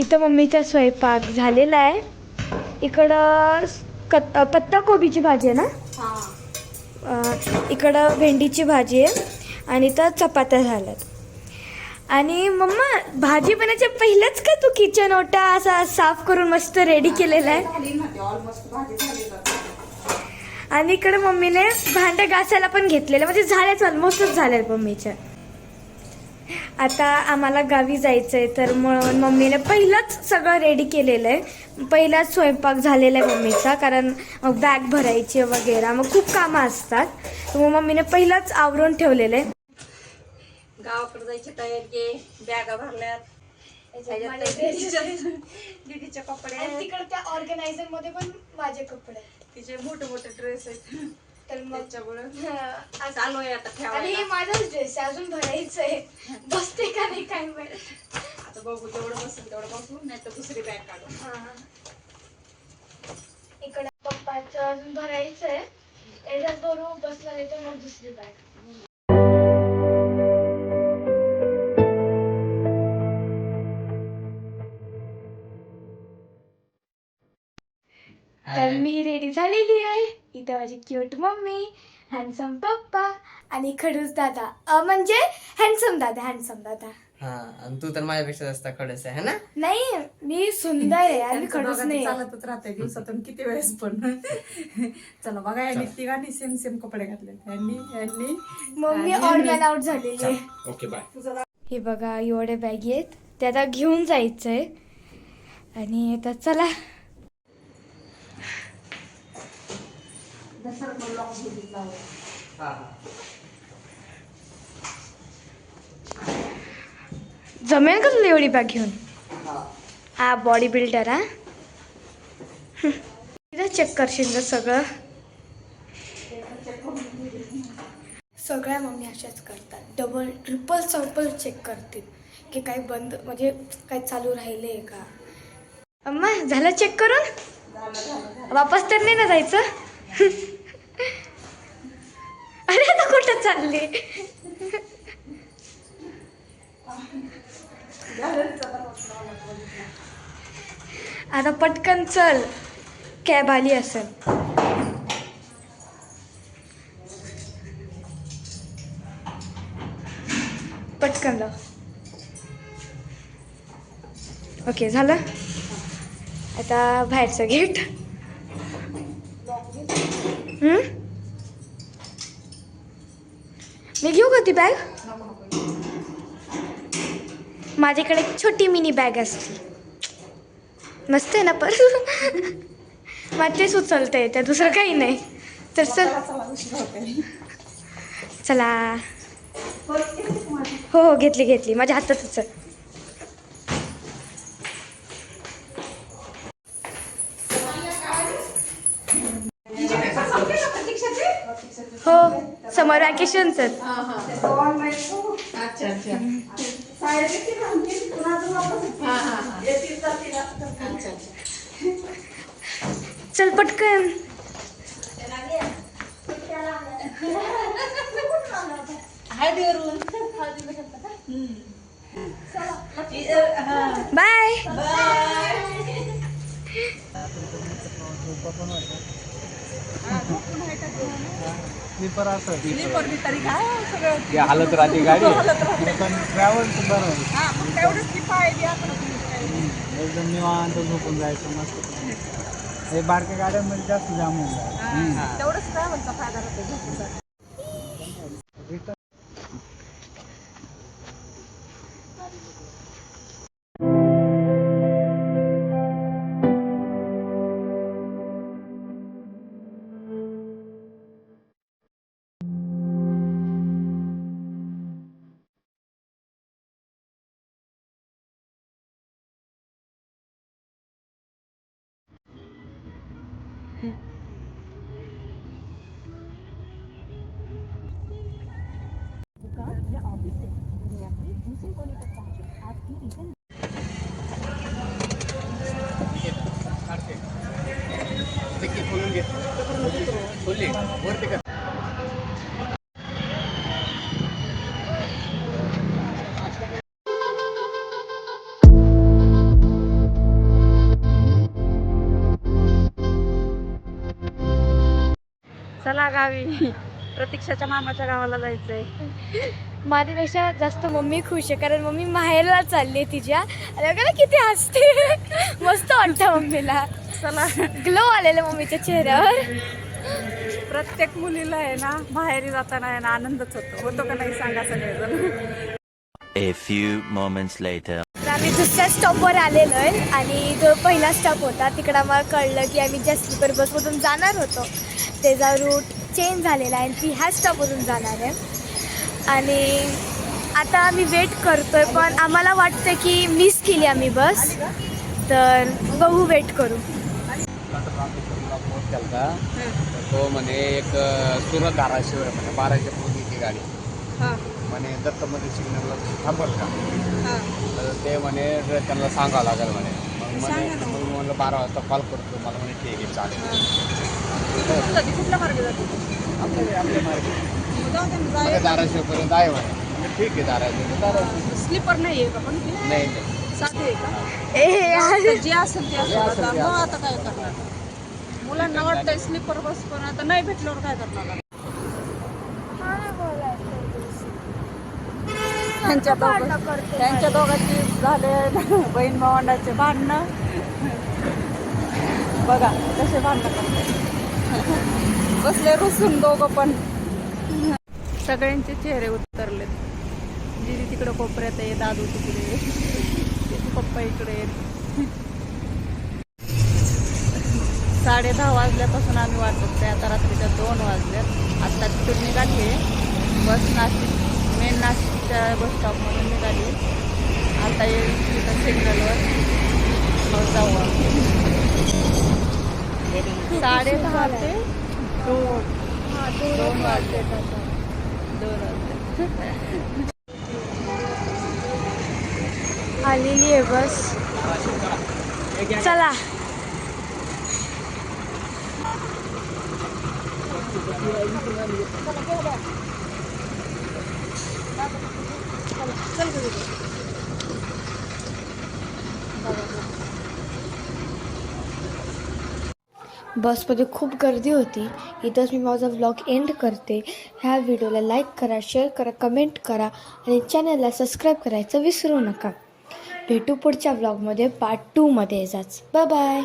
इथं मम्मीचा स्वयंपाक झालेला आहे. इकडं कत पत्ताकोबीची भाजी आहे ना? इकडं भेंडीची भाजी आहे आणि इथं चपात्या झाल्यात. आणि मम्मा भाजी बनायच्या पहिलेच का तू किचन ओटा असा साफ करून मस्त रेडी केलेला आहे? आणि इकडे मम्मीने भांडे घासायला पण घेतलेले म्हणजे झाल्याच ऑलमोस्टच झाल्यात मम्मीच्या आता आम्हाला गावी जायचंय तर म्हणून मम्मीने पहिलंच सगळं रेडी केलेलं आहे पहिलाच स्वयंपाक झालेला आहे मम्मीचा कारण बॅग भरायची वगैरे मग खूप कामं असतात. तर मग मम्मीने पहिलंच आवरून ठेवलेलं आहे. गावाकडे जायची तयारी आहे बॅगा भरल्यात. दीदीचे कपडे तिकडे त्या ऑर्गनायझरमध्ये पण माझे कपडे तिचे मोठे मोठे ड्रेस आहेत. तर मग त्याच्यामुळे. आणि चालू आहे आता हे ठेवायला माझाच ड्रेस आहे अजून भरायचं आहे. बसते का नाही काय माहीत. आता बघू जेवढं बसेल तेवढं बसू नाही तर दुसरी बॅग काढू. इकडे पप्पाचं अजून भरायचं आहे. याच्यात बरोबर बसला नाही तर मग दुसरी बॅग तर मी रेडी झालेली आहे. इथं माझी क्यूट मम्मी हॅन्सम पप्पा आणि खडूस दादा. अ, म्हणजे हॅन्सम दादा हॅन्सम दादा. हा आणि तू तर माझ्यापेक्षा जास्त खडस आहे है ना? नाही मी सुंदर आहे आणि त्यांचं खडूस नाही. चालतच राहते दिवसातून किती वेळेस पण. चला बघा यांनी तिघांनी सेम सेम कपडे घातले यांनी यांनी मम्मी आणि ऑल मॅन आउट झालेली आहे ओके बाय हे बघा एवढे बॅगी आहेत. ते आता घेऊन जायचंय. आणि आता चला. जमेल का तुला एवढी बॅग घेऊन हा बॉडी बिल्डर हा चेक करशील ना सगळं सगळ्या मम्मी अशाच करतात डबल ट्रिपल चौपल चेक करतील की काही बंद म्हणजे काही चालू राहिले का अम्मा झालं चेक करून? वापस तर नाही ना जायचं? कुठं चालले? आता पटकन चल. कॅब आली असेल. पटकन लाव. ओके झालं? आता बाहेरचं गेट. हम्म? मी घेऊ का ती बॅग माझ्याकडे एक छोटी मिनी बॅग असते. मस्त आहे ना पण मला तेच आहे तर दुसरं काही नाही. तर चल. चला. चला हो हो घेतली घेतली. माझ्या हातातच हो समर वॅकेशनच हा हा. हा अच्छा चल पटकन. हळदीवरून बाय स्लीपर असं. स्लीपर बी तरी काय सगळं? हालत राहते गाडी. हालत राहते. पण ट्रॅव्हल बरं आहे. हा मग तेवढंच ती आपण एकदम निवांत झोपून जायचं मस्त. हे बारक्या गाड्यांमध्ये जास्त जाम होऊन जायचं तेवढंच ट्रॅव्हलचा फायदा राहतो झोपूचा चला गावी. प्रतीक्षाच्या मामाच्या गावाला जायचंय. माझ्यापेक्षा जास्त मम्मी खुश आहे कारण मम्मी माहेरला चालली तिच्या. आणि बघा किती हसते. मस्त वाटतं मम्मीला. चला. ग्लो आलेलं मम्मीच्या चेहऱ्यावर. प्रत्येक मुलीला आहे ना बाहेर जाताना आहे ना आनंदच होतो. होतो का नाही सांगा सगळेजण. A few moments later. आम्ही दुसऱ्या स्टॉपवर आलेलो आहे आणि जो पहिला स्टॉप होता तिकडं आम्हाला कळलं की आम्ही ज्या स्लीपर बसमधून जाणार होतो. त्याचा रूट चेंज झालेला आहे आणि ती ह्या स्टॉपमधून जाणार आहे. आणि आता आम्ही वेट करतोय पण आम्हाला वाटतं की मिस केली आम्ही बस तर बघू वेट करू. तर तो म्हणे एक सुरत धाराशिव आहे म्हणे बाराच्या पूर्वीची गाडी. म्हणे दत्तमध्ये सिग्नलला थांबल का? तर ते म्हणे "रे, त्यांना सांगावं लागेल म्हणे. मग म्हणे. मग म्हणलं बारा वाजता कॉल करतो मला म्हणे ठीक आहे चालेल. आपल्या मार्गे. म्हणजे जाऊया. धाराशिवपर्यंत आहे म्हणे ठीक आहे धाराशिव तर धाराशिव स्लीपर नाही आहे का पण? नाही नाही साधी आहे का ए जे असेल ते असेल असेल आता मग आता काय करणार मुलांना वाटतंय स्लीपर बस पण आता नाही भेटल्यावर काय करणार त्यांच्या दोघं त्यांच्या दोघांची झाले बहीण भावंडाचे भांडणं. बघा कसे भांडणं करतात. बसले रुसून दोघं पण. सगळ्यांचे चेहरे उतरले दिदी तिकडे कोपऱ्यात आहे दादू तिकडे पप्पा इकडे. साडे दहा वाजल्यापासून आम्ही वाट बघतोय आता रात्रीच्या दोन वाजल्यात. आता तिथून निघाली आहे. बस नाशिक मेन नाशिकच्या बस स्टॉपमधून निघाली आता येईल तिथं सिग्नलवर. जाऊ आम्ही. साडे दहा ते दोन दोन वाजले दोन आलेली आहे बस. चला चल. बसमध्ये खूप गर्दी होती. इथंच मी माझा व्लॉग एंड करते. ह्या व्हिडिओला लाईक करा शेअर करा कमेंट करा आणि चॅनलला सबस्क्राईब करायचं विसरू नका. भेटू पुढच्या व्लॉगमध्ये पार्ट टूमध्ये जाच बाय बाय